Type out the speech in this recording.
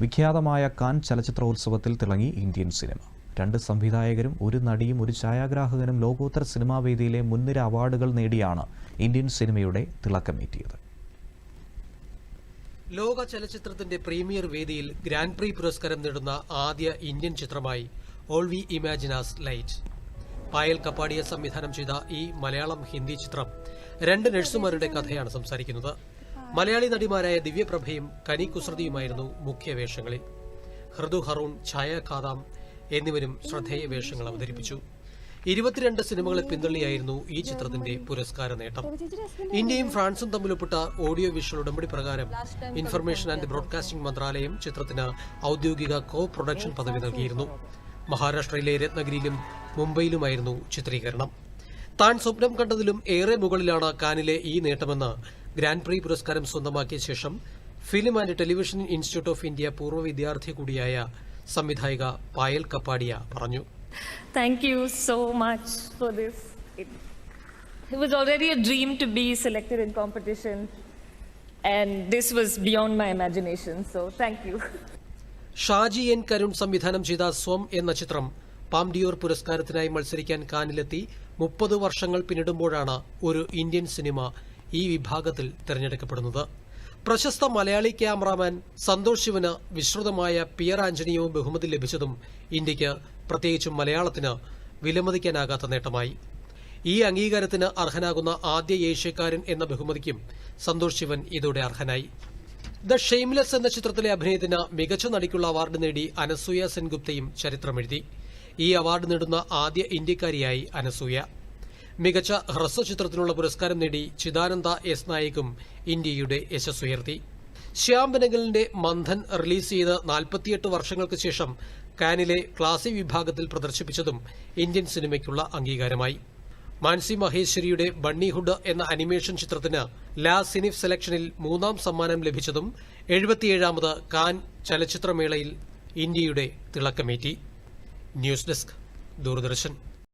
വിഖ്യാതമായ കാൻ ചലച്ചിത്രോത്സവത്തിൽ തിളങ്ങി Indian cinema. രണ്ട് സംവിധായകരും ഒരു നടിയും ഒരു ഛായാഗ്രാഹകനും ലോകോത്തര സിനിമാ വേദിയിലെ മുൻനിര അവാർഡുകൾ നേടിയാണ് ഇന്ത്യൻ സിനിമയുടെ തിളക്കമേറ്റിയത്. ലോക ചലച്ചിത്രത്തിന്റെ പ്രീമിയർ വേദിയിൽ ഗ്രാൻഡ് പ്രീ പുരസ്കാരം നേടുന്ന ആദ്യ ഇന്ത്യൻ ചിത്രമായി all we imagine as light Payal Kapadia സംവിധാനം ചെയ്ത ഈ മലയാളം ഹിന്ദി ചിത്രം രണ്ട് നഴ്സുമാരുടെ കഥയാണ് സംസാരിക്കുന്നത്. മലയാളി നടിമാരായ ദിവ്യപ്രഭയും കനി കുസൃതിയുമായിരുന്നു മുഖ്യ വേഷങ്ങളിൽ. ഹൃദു ഹറൂൺ ഛായ ഖാദാം എന്നിവരും ശ്രദ്ധേയ വേഷങ്ങൾ അവതരിപ്പിച്ചു. ഇരുപത്തിരണ്ട് സിനിമകളെ പിന്തള്ളിയായിരുന്നു ഈ ചിത്രത്തിന്റെ പുരസ്കാര നേട്ടം. ഇന്ത്യയും ഫ്രാൻസും തമ്മിലൊപ്പിട്ട ഓഡിയോ വിഷ്വൽ ഉടമ്പടി പ്രകാരം ഇൻഫർമേഷൻ ആൻഡ് ബ്രോഡ്കാസ്റ്റിംഗ് മന്ത്രാലയം ചിത്രത്തിന് ഔദ്യോഗിക കോ പ്രൊഡക്ഷൻ പദവി നൽകിയിരുന്നു. മഹാരാഷ്ട്രയിലെ രത്നഗിരിയിലും മുംബൈയിലുമായിരുന്നു ചിത്രീകരണം. താൻ സ്വപ്നം കണ്ടതിലും ഏറെ മുകളിലാണ് കാനിലെ ഈ നേട്ടമെന്ന് ഗ്രാൻഡ് പ്രീ പുരസ്കാരം സ്വന്തമാക്കിയ ശേഷം Film and Television Institute of India പൂർവ വിദ്യാർത്ഥി കൂടിയായ സംവിധായിക പായൽ കപ്പാടിയ പറഞ്ഞു. Thank you so much for this it was already a dream to be selected in competition and this was beyond my imagination so thank you Shaji N Karun സംവിധാനം ചെയ്ത സ്വം എന്ന ചിത്രം Palme d'Or പുരസ്കാരത്തിനായി മത്സരിക്കാൻ കാനിലെത്തി മുപ്പത് വർഷങ്ങൾ പിന്നിടുമ്പോഴാണ് ഒരു ഇന്ത്യൻ സിനിമ ഈ വിഭാഗത്തിൽ തിരഞ്ഞെടുക്കപ്പെടുന്നത്. പ്രശസ്ത മലയാളി ക്യാമറാമാൻ സന്തോഷ് ശിവന് വിശ്രുതമായ പിയർ ആന്റണിയോ ബഹുമതി ലഭിച്ചതും ഇന്ത്യയ്ക്ക് പ്രത്യേകിച്ചും മലയാളത്തിന് വിലമതിക്കാനാകാത്ത നേട്ടമായി. ഈ അംഗീകാരത്തിന് അർഹനാകുന്ന ആദ്യ ഏഷ്യക്കാരൻ എന്ന ബഹുമതിക്കും സന്തോഷ് ശിവൻ ഇതോടെ അർഹനായി. ദ ഷെയ്ംലെസ് എന്ന ചിത്രത്തിലെ അഭിനയത്തിന് മികച്ച നടിക്കുള്ള അവാർഡ് നേടി അനസൂയ സെൻഗുപ്തയും ചരിത്രമെഴുതി. ഈ അവാർഡ് നേടുന്ന ആദ്യ ഇന്ത്യക്കാരിയായി അനസൂയ. മികച്ച ഹ്രസ്വ ചിത്രത്തിനുള്ള പുരസ്കാരം നേടി ചിദാനന്ദ എസ് നായിക്കും ഇന്ത്യയുടെ യശസ്സുയർത്തി ശ്യാം ബെനഗലിന്റെ മന്ധൻ റിലീസ് ചെയ്ത് നാൽപ്പത്തിയെട്ട് വർഷങ്ങൾക്ക് ശേഷം കാനിലെ ക്ലാസി വിഭാഗത്തിൽ പ്രദർശിപ്പിച്ചതും ഇന്ത്യൻ സിനിമയ്ക്കുള്ള അംഗീകാരമായി. മാൻസി മഹേശ്വരിയുടെ ബണ്ണിഹുഡ് എന്ന അനിമേഷൻ ചിത്രത്തിന് ലാ സിനിഫ് സെലക്ഷനിൽ മൂന്നാം സമ്മാനം ലഭിച്ചതും എഴുപത്തിയേഴാമത് കാൻ ചലച്ചിത്രമേളയിൽ ഇന്ത്യയുടെ തിളക്കമേറ്റി. News desk Doordarshan.